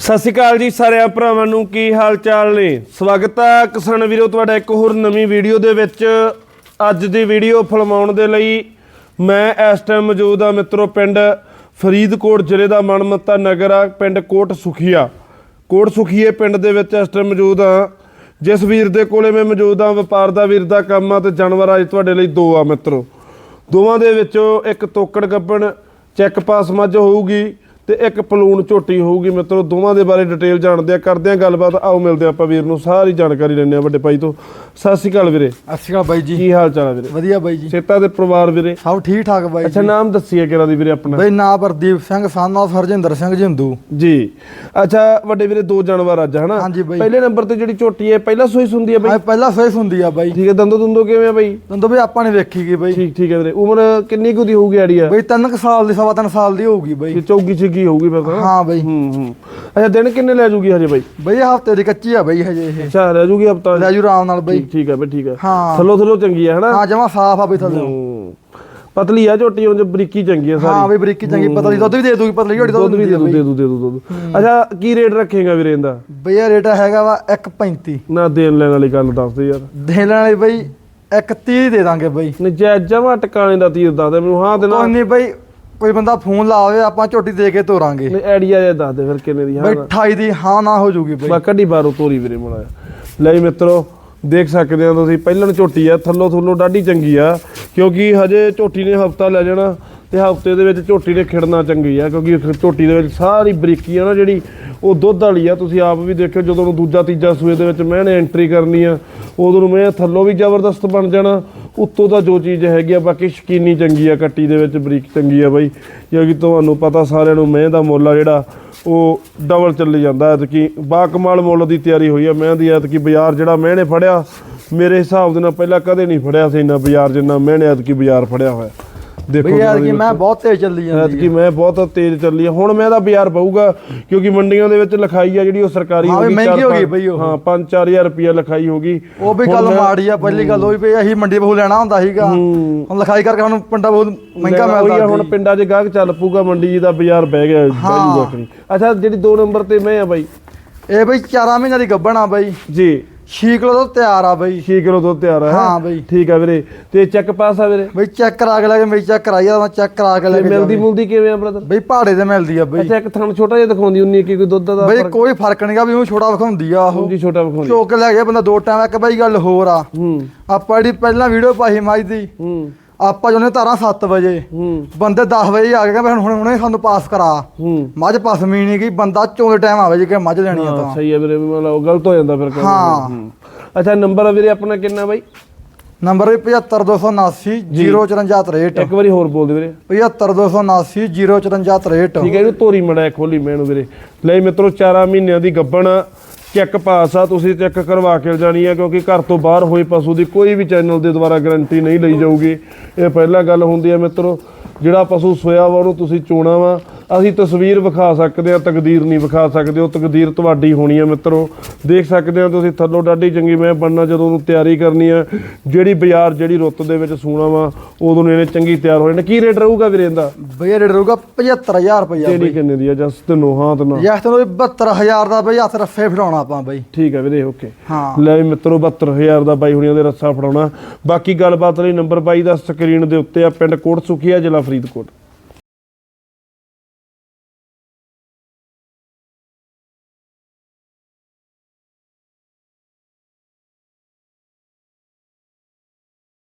ਸਤਿ ਸ਼੍ਰੀ ਅਕਾਲ ਜੀ ਸਾਰਿਆਂ ਭਰਾਵਾਂ ਨੂੰ, ਕੀ ਹਾਲ ਚਾਲ ਨੇ? ਸਵਾਗਤ ਹੈ ਕਿਸਾਨ ਵੀਰੋ, ਤੁਹਾਡਾ ਇੱਕ ਹੋਰ ਨਵੀਂ ਵੀਡੀਓ ਦੇ ਵਿੱਚ। ਅੱਜ ਦੀ ਵੀਡੀਓ ਫਿਲਮਾਉਣ ਦੇ ਲਈ ਮੈਂ ਇਸ ਟਾਈਮ ਮੌਜੂਦ ਆ ਮਿੱਤਰੋ, ਪਿੰਡ ਫਰੀਦਕੋਟ ਜ਼ਿਲ੍ਹੇ ਦਾ ਮਨਮੱਤਾ ਨਗਰ ਆ, ਪਿੰਡ ਕੋਟ ਸੁਖੀਆ। ਕੋਟ ਸੁਖੀਏ ਪਿੰਡ ਦੇ ਵਿੱਚ ਇਸ ਟਾਈਮ ਮੌਜੂਦ ਆ ਜਿਸ ਵੀਰ ਦੇ ਕੋਲੇ ਮੈਂ ਮੌਜੂਦ ਆ ਵਪਾਰ ਦਾ ਵੀਰ ਦਾ ਕੰਮ ਆ ਤੇ ਜਾਨਵਰ ਅੱਜ ਤੁਹਾਡੇ ਲਈ ਦੋ ਆ ਮਿੱਤਰੋ। ਦੋਵਾਂ ਦੇ ਵਿੱਚੋਂ ਇੱਕ ਤੋਕੜ ਗੱਬਣ ਚੈੱਕ ਪਾਸ ਮੱਝ ਹੋਊਗੀ ਤੇ ਇੱਕ ਪਲੂਣ ਝੋਟੀ ਹੋਊਗੀ। ਮਿੱਤਰੋ ਦੋਵਾਂ ਦੇ ਬਾਰੇ ਡਿਟੇਲ ਜਾਣਦੇ ਆ। ਕਰਦੇ ਆ ਗੱਲਬਾਤ। ਆਓ ਮਿਲਦੇ ਆ ਆਪਾਂ ਵੀਰ ਨੂੰ। ਸਾਰੀ ਜਾਣਕਾਰੀ ਲੈਣੇ ਆ ਵੱਡੇ ਭਾਈ ਤੋਂ। ਸਤਿ ਸ਼੍ਰੀ ਅਕਾਲ ਵੀਰੇ। ਅੱਛਾ ਬਾਈ ਜੀ। ਕੀ ਹਾਲ ਚਾਲ ਆ ਵੀਰੇ? ਵਧੀਆ ਬਾਈ ਜੀ। ਸੇਤਾ ਦੇ ਪਰਿਵਾਰ ਵੀਰੇ? ਸਭ ਠੀਕ ਠਾਕ ਬਾਈ ਅੱਛਾ ਜੀ। ਨਾਮ ਦੱਸੀਏ ਕਿਹੜਾ ਦੀ ਵੀਰੇ ਆਪਣਾ? ਬਾਈ ਨਾਂ ਪ੍ਰਦੀਪ ਸਿੰਘ ਸਨ of ਹਰਜਿੰਦਰ ਸਿੰਘ ਜਿੰਦੂ। ਜੀ। ਅੱਛਾ ਵੱਡੇ ਵੀਰੇ ਦੋ ਜਾਨਵਰ ਅੱਜ ਹਨਾ? ਬਾਈ। ਪਹਿਲੇ ਨੰਬਰ ਤੇ ਜਿਹੜੀ ਝੋਟੀ ਹੈ ਪਹਿਲਾ ਸੋਈ ਹੈ ਆ ਬਾਈ? ਪਹਿਲਾਂ ਸੋਈ ਹੁੰਦੀ ਆ ਬਾਈ। ਠੀਕ ਹੈ ਦੰਦੋ ਦੰਦੋ ਕਿਵੇਂ ਆ ਬਾਈ? ਤੰਦੋ ਵੀ ਆਪਾਂ ਨੇ ਵੇਖੀ ਗਈ ਬਾਈ। ਠੀਕ ਠੀਕ ਹੈ ਵੀਰੇ। ਉਮਰ ਕਿੰਨੀ ਕੁ ਦੀ ਹੋਊਗੀ ਆੜੀਆ ਬਾਈ ਤਿੰਨ ਕੁ ਸਾਲ ਦੀ ਸਵਾ ਤਿੰਨ ਸਾਲ ਦੀ ਹੋਊਗੀ ਬਾਈ। ਚੌਗੀ ਛਿੱਗੀ ਹੋਊਗੀ ਫਿਰ ਤਾਂ? ਹਾਂ ਬਾਈ। ਹੂੰ ਹੂੰ। ਅੱਛਾ ਦਿਨ ਕਿੰਨੇ ਲੈ ਜੂਗੀ ਹਜੇ ਬਾਈ? ਬਾਈ ਹਫ਼ਤੇ ਦੀ ਕੱਚੀ ਆ ਬਾਈ ਹਜੇ ਇਹ। ਅੱਛਾ ਲੈ ਜੂਗੀ ਹਫਤਾ? ਲੈ ਜੂ ਆਰਾਮ ਨਾਲ ਬਾਈ। ਠੀਕ ਠੀਕ ਹੈ ਬਈ ਠੀਕ ਹੈ ਹਾਂ। ਥੱਲੋ ਥੱਲੋ ਚੰਗੀ ਹੈ ਹਨਾ? ਹਾਂ ਜਮਾ ਸਾਫ਼ ਆ ਬਈ ਥੱਲੇ। ਹੂੰ। ਪਤਲੀ ਆ ਝੋਟੀ ਉਂਝ ਬਰੀਕੀ ਚੰਗੀ ਹੈ ਹਾਂ ਸਾਰੀ ਬਈ ਬਰੀਕੀ ਚੰਗੀ। ਪਤਲੀ ਦੁੱਧ ਵੀ ਦੇ ਦੂਗੀ ਪਤਲੀ ਝੋਟੀ ਦੁੱਧ ਵੀ ਦੇ ਦੂ ਦੇ ਦੂ ਦੇ ਦੂ ਦੁੱਧ ਅੱਛਾ ਕੀ ਰੇਟ ਰੱਖੇਗਾ ਵੀਰੇ ਇਹਦਾ? ਬਈ ਇਹ ਰੇਟ ਹੈਗਾ ਵਾ 1.35 ਨਾ ਦੇਣ ਲੈਣ ਵਾਲੀ ਗੱਲ ਦੱਸ ਦੇ ਯਾਰ। ਦੇ ਲੈਣ ਵਾਲੀ ਬਾਈ 1.30 ਦੇ ਦਾਂਗੇ ਬਾਈ। ਨਜਾਇਜ਼ ਜਮਾ ਟਿਕਾਣੇ ਦਾ ਤੀਰ ਦੱਸ ਦੇ ਮੈਨੂੰ। ਹਾਂ ਦੇ ਕੋਈ ਨਾ ਨਹੀਂ ਬਾਈ ਕੋਈ ਬੰਦਾ ਫੋਨ ਲਾਵੇ ਆਪਾਂ ਝੋਟੀ ਦੇ ਕੇ ਤੋਰਾਂਗੇ। ਨਹੀਂ ਆਈਡੀਆ ਜਿਹਾ ਦੱਸ ਦੇ ਫਿਰ ਕਿੰਨੇ ਦੀ ਹਾਂ ਬਾਈ 28 ਦੀ ਹਾਂ ਨਾ ਹੋ ਜੂਗੀ ਬਾਈ। ਬਾ ਕੱਢੀ ਬਾਰੋ ਤੋਰੀ ਵੀਰੇ ਮੋੜਾ ਲੈ ਜੀ ਮਿੱਤਰੋ ਦੇਖ ਸਕਦੇ ਹੋ ਤੁਸੀਂ ਪਹਿਲਣ ਝੋਟੀ ਆ ਥੱਲੋ ਥੱਲੋ ਡਾਢੀ ਚੰਗੀ ਆ ਕਿਉਂਕਿ ਹਜੇ ਝੋਟੀ ਨੇ ਹਫਤਾ ਲੈ ਜਾਣਾ ਤੇ ਹਫ਼ਤੇ ਦੇ ਵਿੱਚ ਝੋਟੀ ਨੇ ਖਿੜਨਾ ਚੰਗੀ ਆ ਕਿਉਂਕਿ ਝੋਟੀ ਦੇ ਵਿੱਚ ਸਾਰੀ ਬਰੀਕੀ ਆ ਨਾ ਜਿਹੜੀ ਉਹ ਦੁੱਧ ਵਾਲੀ ਆ, ਤੁਸੀਂ ਆਪ ਵੀ ਦੇਖਿਓ ਜਦੋਂ ਨੂੰ ਦੂਜਾ ਤੀਜਾ ਸੂਏ ਦੇ ਵਿੱਚ ਮੈਂ ਨੇ ਐਂਟਰੀ ਕਰਨੀ ਆ, ਉਦੋਂ ਨੂੰ ਮੈਂ ਥੱਲੋਂ ਵੀ ਜ਼ਬਰਦਸਤ ਬਣ ਜਾਣਾ, ਉੱਤੋਂ ਦਾ ਜੋ ਚੀਜ਼ ਹੈਗੀ ਆ, ਬਾਕੀ ਸ਼ਕੀਨੀ ਚੰਗੀ ਆ, ਕੱਟੀ ਦੇ ਵਿੱਚ ਬਰੀਕ ਚੰਗੀ ਆ ਬਾਈ, ਕਿਉਂਕਿ ਤੁਹਾਨੂੰ ਪਤਾ ਸਾਰਿਆਂ ਨੂੰ ਮੈਂ ਦਾ ਮੁੱਲ ਆ ਜਿਹੜਾ, ਉਹ ਡਬਲ ਚੱਲੀ ਜਾਂਦਾ, ਐਤਕੀ ਬਾ ਕਮਾਲ ਮੁੱਲ ਦੀ ਤਿਆਰੀ ਹੋਈ ਆ, ਮੈਂ ਦੀ ਐਤਕੀ ਬਾਜ਼ਾਰ ਜਿਹੜਾ ਮੈਂ ਨੇ ਫੜਿਆ, ਮੇਰੇ ਹਿਸਾਬ ਦੇ ਨਾਲ ਪਹਿਲਾਂ ਕਦੇ ਨਹੀਂ ਫੜਿਆ ਸੀ ਇੰਨਾ ਬਾਜ਼ਾਰ ਜਿੰਨਾ ਮੈਂ ਨੇ ਐਤਕੀ ਬਾਜ਼ਾਰ ਫੜਿਆ ਹੋਇਆ। ਦੇਖੋ ਬਈ ਯਾਰ ਕਿ ਮੈਂ ਬਹੁਤ ਤੇਜ਼ ਚੱਲੀ ਜਾਂਦੀ ਐਤਕੀ ਮੈਂ ਬਹੁਤ ਤੇਜ਼ ਚੱਲੀ ਆ। ਹੁਣ ਮੈਂ ਦਾ ਬਾਜ਼ਾਰ ਪਊਗਾ ਕਿਉਂਕਿ ਮੰਡੀਆਂ ਦੇ ਵਿੱਚ ਲਿਖਾਈ ਆ ਜਿਹੜੀ ਉਹ ਸਰਕਾਰੀ ਹਾਂ ਵੀ ਮਹਿੰਗੀ ਹੋ ਗਈ ਬਈ ਉਹ। ਹਾਂ 5-4000 ਰੁਪਿਆ ਲਿਖਾਈ ਹੋ ਗਈ। ਉਹ ਵੀ ਹੁਣ ਗੱਲ ਮਾੜੀ ਆ ਪਹਿਲੀ ਗੱਲ ਉਹ ਵੀ ਅਸੀਂ ਮੰਡੀ ਬਹੂ ਲੈਣਾ ਹੁੰਦਾ ਸੀਗਾ। ਹੁਣ ਲਿਖਾਈ ਕਰਕੇ ਸਾਨੂੰ ਪਿੰਡਾਂ ਬਹੁਤ ਮਹਿੰਗਾ ਮਿਲਦਾ ਹੁਣ ਸੀ। ਪਿੰਡਾਂ 'ਚ ਗਾਹਕ ਚੱਲ ਪੂਗਾ ਮੰਡੀ ਦਾ ਬਾਜ਼ਾਰ ਬਹਿ ਗਿਆ ਬਹਿ ਜੂਗਾ ਕਰੀ ਅੱਛਾ ਜਿਹੜੀ 2 ਨੰਬਰ ਤੇ ਮੈਂ ਆ ਬਾਈ। ਇਹ ਬਈ 4 ਮਹੀਨਿਆਂ ਦੀ ਗੱਭਣ ਆ ਬਈ। ਜੀ। 6 ਕਿਲੋ ਤੋਂ ਤਿਆਰ ਆ ਬਈ 6 ਕਿਲੋ ਦੁੱਧ ਤਿਆਰ ਹੈ ਹਾਂ ਬਈ। ਠੀਕ ਆ ਵੀਰੇ। ਤੇ ਚੈੱਕ ਪਾਸ ਆ ਵੀਰੇ? ਬਈ ਚੈੱਕ ਕਰਾ ਕੇ ਲੈ ਕੇ ਮੇਰੀ ਚੈੱਕ ਕਰਾਈ ਆ ਮੈਂ ਚੈੱਕ ਕਰਾ ਕੇ ਲੈ ਕੇ ਮਿਲਦੀ। ਮੁਲਦੀ ਕਿਵੇਂ ਆ ਬ੍ਰਦਰ ਬਈ ਪਹਾੜੇ ਤੇ ਮਿਲਦੀ ਆ ਬਈ। ਅੱਛਾ ਇੱਕ ਥਣ ਛੋਟਾ ਜਿਹਾ ਦਿਖਾਉਂਦੀ ਉਨੀ ਕੀ ਕੋਈ ਦੁੱਧ ਦਾ ਬਈ ਕੋਈ ਫ਼ਰਕ ਨਹੀਂਗਾ ਵੀ ਉਹ ਛੋਟਾ ਵਿਖਾਉਂਦੀ ਆ ਉਹ। ਜੀ ਛੋਟਾ ਵਿਖਾਉਂਦੀ। ਚੋਕ ਲੈ ਗਿਆ ਬੰਦਾ ਦੋ ਟਾਈਮ ਇੱਕ ਬਈ ਗੱਲ ਹੋਰ ਆ। ਹੂੰ। ਆਪਾਂ ਜਿਹੜੀ ਪਹਿਲਾਂ ਵੀਡੀਓ ਪਾਈ ਮਾਈ ਦੀ ਹੂੰ। ਆਪਾਂ ਜੋਨੇ ਤਾਰਾਂ 7 ਵਜੇ। ਹੂੰ। ਬੰਦੇ 10 ਵਜੇ ਆ ਗਏ ਕਹਿੰਦੇ ਹੁਣ ਹੁਣੇ ਸਾਨੂੰ ਪਾਸ ਕਰਾ। ਹੂੰ। ਮੱਝ ਪਸਮੀ ਨਹੀਂ ਗਈ ਬੰਦਾ ਚੋਂ ਦੇ ਟਾਈਮ ਆਵੇ ਜੇ ਕਿ ਮੱਝ ਲੈਣੀ ਆ ਤਾਂ। ਸਹੀ ਹੈ ਵੀਰੇ ਮਤਲਬ ਉਹ ਗਲਤ ਹੋ ਜਾਂਦਾ ਫਿਰ ਕੰਮ। ਹਾਂ। ਹੂੰ। ਅੱਛਾ ਨੰਬਰ ਵੀਰੇ ਆਪਣਾ ਕਿੰਨਾ ਬਾਈ? ਨੰਬਰ ਵੀ 75279 05463 ਇੱਕ ਵਾਰੀ ਹੋਰ ਬੋਲ ਦੇ ਵੀਰੇ 75279 05463 ਠੀਕ ਹੈ ਇਹਨੂੰ ਤੋਰੀ ਮੜਾ ਖੋਲੀ ਮੈਨੂੰ ਵੀਰੇ। ਲੈ ਮਿੱਤਰੋ 4 ਮਹੀਨਿਆਂ ਦੀ ਗੱਬਣ ਚੈੱਕ ਪਾਸ ਆ, ਤੁਸੀਂ ਚੈੱਕ ਕਰਵਾ ਕੇ ਜਾਣੀ ਆ, ਕਿਉਂਕਿ ਘਰ ਤੋਂ ਬਾਹਰ ਹੋਏ ਪਸ਼ੂ ਦੀ ਕੋਈ ਵੀ ਚੈਨਲ ਦੇ ਦੁਆਰਾ ਗਾਰੰਟੀ ਨਹੀਂ ਲਈ ਜਾਊਗੀ। ਇਹ ਪਹਿਲਾਂ ਗੱਲ ਹੁੰਦੀ ਹੈ ਮਿੱਤਰੋ, ਜਿਹੜਾ ਪਸ਼ੂ ਸੋਇਆ ਵਾ, ਉਹਨੂੰ ਤੁਸੀਂ ਚੋਣਾ ਵਾ ਅਸੀਂ ਤਸਵੀਰ ਵਿਖਾ ਸਕਦੇ ਆ ਤਕਦੀਰ ਨਹੀਂ ਵਿਖਾ ਸਕਦੇ ਉਹ ਤਕਦੀਰ ਤੁਹਾਡੀ ਹੋਣੀ ਆ ਮਿੱਤਰੋ। ਦੇਖ ਸਕਦੇ ਆ ਤੁਸੀਂ ਥੱਲੋਂ ਡਾਢੀ ਚੰਗੀ ਮੈਂ ਬਣਨਾ ਜਦੋਂ ਉਹਨੂੰ ਤਿਆਰੀ ਕਰਨੀ ਆ ਜਿਹੜੀ ਬਾਜ਼ਾਰ ਜਿਹੜੀ ਰੁੱਤ ਦੇ ਵਿੱਚ ਸੂਣਾ ਵਾ ਉਦੋਂ ਨੂੰ ਇਹਨੇ ਚੰਗੀ ਤਿਆਰ ਹੋ ਜਾਣਾ। ਕੀ ਰੇਟ ਰਹੂਗਾ ਵੀਰੇ ਇਹਦਾ? ਬਈ ਰੇਟ ਰਹੂਗਾ 75000 ਰੁਪਇਆ ਤੇਰੀ ਕਿੰਨੇ ਦੀ ਆ ਜਸ ਤੇ ਨੋਹਾਂ ਤੇ ਨਾ। ਯਾਰ ਤੈਨੂੰ 72000 ਦਾ ਬਈ ਹੱਥ ਰੱਫੇ ਫੜਾਉਣਾ ਆਪਾਂ ਬਈ। ਠੀਕ ਹੈ ਵੀਰੇ ਓਕੇ। ਹਾਂ। ਲੈ ਵੀ ਮਿੱਤਰੋ 72000 ਦਾ ਬਾਈ ਹੁਣੀਆਂ ਦੇ ਰੱਸਾ ਫੜਾਉਣਾ। ਬਾਕੀ ਗੱਲਬਾਤ ਲਈ ਨੰਬਰ ਬਾਈ ਦਾ ਸਕਰੀਨ ਦੇ ਉੱਤੇ ਆ ਪਿੰਡ ਕੋਟ ਸੁਖੀਆ ਜ਼ਿਲ੍ਹਾ ਫਰੀਦਕੋਟ।